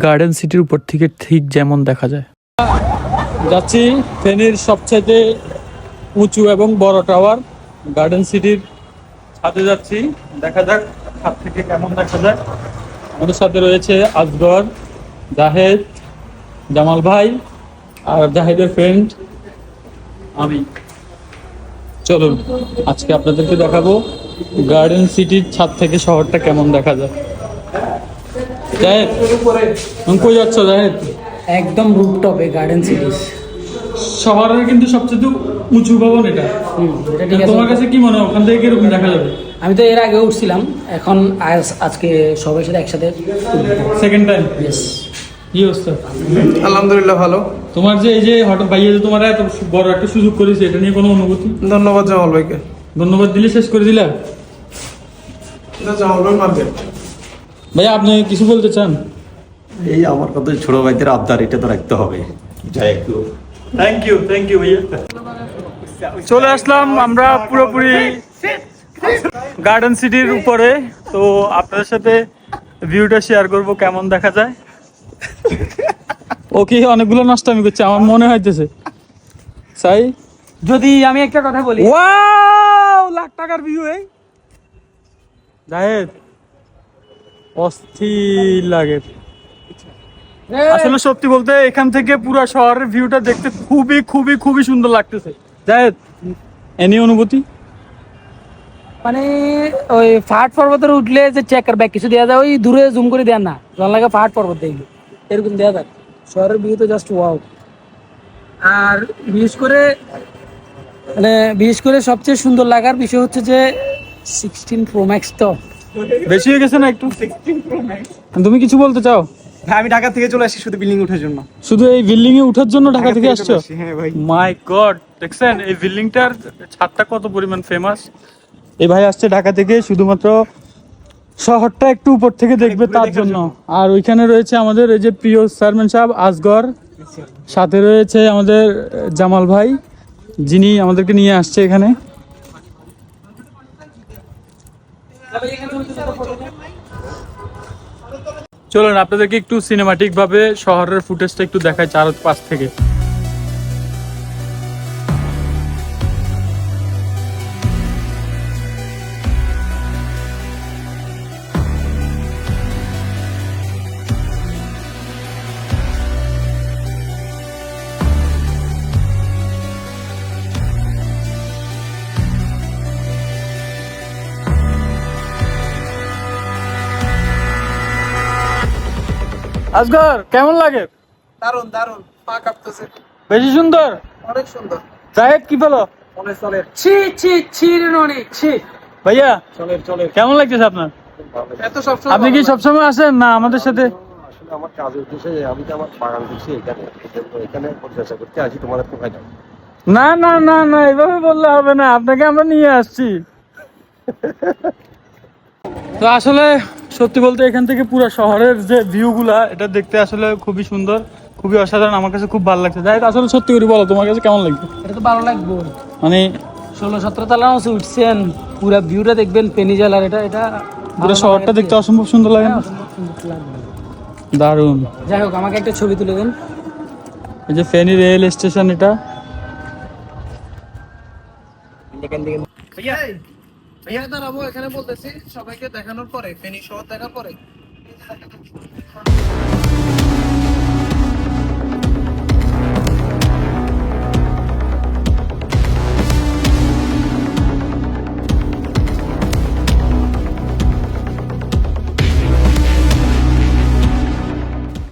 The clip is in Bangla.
গার্ডেন সিটির উপর থেকে ঠিক যেমন দেখা যায়। যাচ্ছি ফেনীর সবচাইতে উঁচু এবং বড় টাওয়ার, গার্ডেন সিটির ছাদে যাচ্ছি। দেখা যাক ছাদ থেকে কেমন দেখা যায়। আমাদের সাথে রয়েছে আজগর, জাহেদ, জামাল ভাই আর জাহেদের ফ্রেন্ড আমি। চলুন, আজকে আপনাদেরকে দেখাবো গার্ডেন সিটির ছাদ থেকে শহরটা কেমন দেখা যায়। জাহেদ তুমি কই যাচ্ছ জাহেদ একদম রুপটপে গার্ডেন সিটিজ শহরের কিন্তু সবচেয়ে উঁচু ভবন এটা। তোমার কাছে কি মনে হয়? ওখান থেকে কীরকম দেখা যাবে? আমি তো এর আগে উঠছিলাম এখন আজ- আজকে সবাই সাথে একসাথে সেকেন্ড টাইম Yes. কি অবস্থা? আলহামদুলিল্লাহ ভালো। তোমার যে এই যে হঠাৎ ভাইয়া যে তোমার এত বড় একটা সুযোগ করেছে এটা নিয়ে কোনো অনুভূতি? ধন্যবাদ জামাল ভাইকে। ধন্যবাদ দিলে শেষ করে দিলা? জামাল ভাই মার্কেট ভাইয়া আপনি কিছু বলতে চান? এই আমার কত ছোট ভাইদের আবদার এটা তো রাখতে হবে। যাই একটু থ্যাংক ইউ থ্যাংক ইউ ভাইয়া। চলে আসলাম আমরা পুরোপুরি গার্ডেন সিটির উপরে। তো আপনাদের সাথে ভিউটা শেয়ার করব কেমন দেখা যায়? ওকে অনেকগুলো নষ্ট আমি করছি আমার মনে হইতেছে। সাই? যদি আমি একটা কথা বলি। ওয়াও লাখ টাকার ভিউ এই। জাহেদ অস্থির লাগে। আসলে সত্যি বলতে এখান থেকে পুরো শহরের ভিউটা দেখতে খুবই খুবই খুবই সুন্দর লাগতেছে। জাহেদ এনি অনুভূতি? মানে ওই পাহাড় পর্বতের উঠলে যে চেকার ব্যাগ কিছু দেওয়া যায় ওই দূরে জুম করে দেন না। জন লাগে পাহাড় পর্বত দেখলে। এরকম দেওয়া যায়। শহরের ভিউ তো জাস্ট ওয়াও আর বিশেষ করে মানে বিশেষ করে সবচেয়ে সুন্দর লাগার বিষয় হচ্ছে যে সিক্সটিন প্রো ম্যাক্স তো। বেশি হয়ে গেছে না একটু? তুমি কিছু বলতে চাও? হ্যাঁ আমি ঢাকা থেকে চলে আসি শুধু বিল্ডিং ওঠার জন্য। শুধু এই বিল্ডিং এ ওঠার জন্য ঢাকা থেকে আসছো? হ্যাঁ ভাই। মাই গড দেখছেন এই বিল্ডিংটার ছাদটা কত পরিমাণ ফেমাস এই ভাই আসছে ঢাকা থেকে শুধুমাত্র শহরটা একটু উপর থেকে দেখবে তার জন্য। আর ওইখানে রয়েছে আমাদের এই যে প্রিয় চেয়ারম্যান সাহেব আসগর। সাথে রয়েছে আমাদের জামাল ভাই যিনি আমাদেরকে নিয়ে আসছে এখানে। চলুন আপনাদেরকে একটু সিনেমাটিক ভাবে শহরের ফুটেজটা একটু দেখায় চার পাশ থেকে। আসগর কেমন লাগে? দারুণ দারুণ পা কাঁপতেছে। বেশি সুন্দর? অনেক সুন্দর। জাহেদ কি বলো মনে চলে। ছি ছি ছি রে ননি ছি। ভাইয়া চলে চলে। কেমন লাগতেছে আপনার? এত সব আপনি কি সবসময় আসেন? না আমাদের সাথে আমার কাজ উদ্দেশ্যে আমি তো আমার বাগান করছি এখানে। এখানে পরিচর্যা করতে আসি কোথায় যাও না না না না এভাবে বললে হবে না। আপনাকে আমরা নিয়ে আসছি। তো আসলে সত্যি বলতে এখান থেকে পুরো শহরের যে ভিউগুলা এটা দেখতে আসলে খুবই সুন্দর খুবই অসাধারণ আমার কাছে খুব ভালো লাগছে। যাই হোক, আসলে সত্যি করে বলো তোমার কাছে কেমন লাগছে? এটা তো ভালো লাগবে। মানে ষোলো সতেরো তলা আছে উঠছেন পুরো ভিউটা দেখবেন পেনি জেলার এটা এটা পুরো শহরটা দেখতে অসম্ভব সুন্দর লাগে না? লাগবে। দারুণ। যাই হোক আমাকে একটা ছবি তুলে দেন। এই যে ফেনী রেল স্টেশন এটা। ভাইয়া দাঁড়াবো এখানে বলতেছি সবাইকে দেখানোর পরে ফেনী শহর দেখার পরে।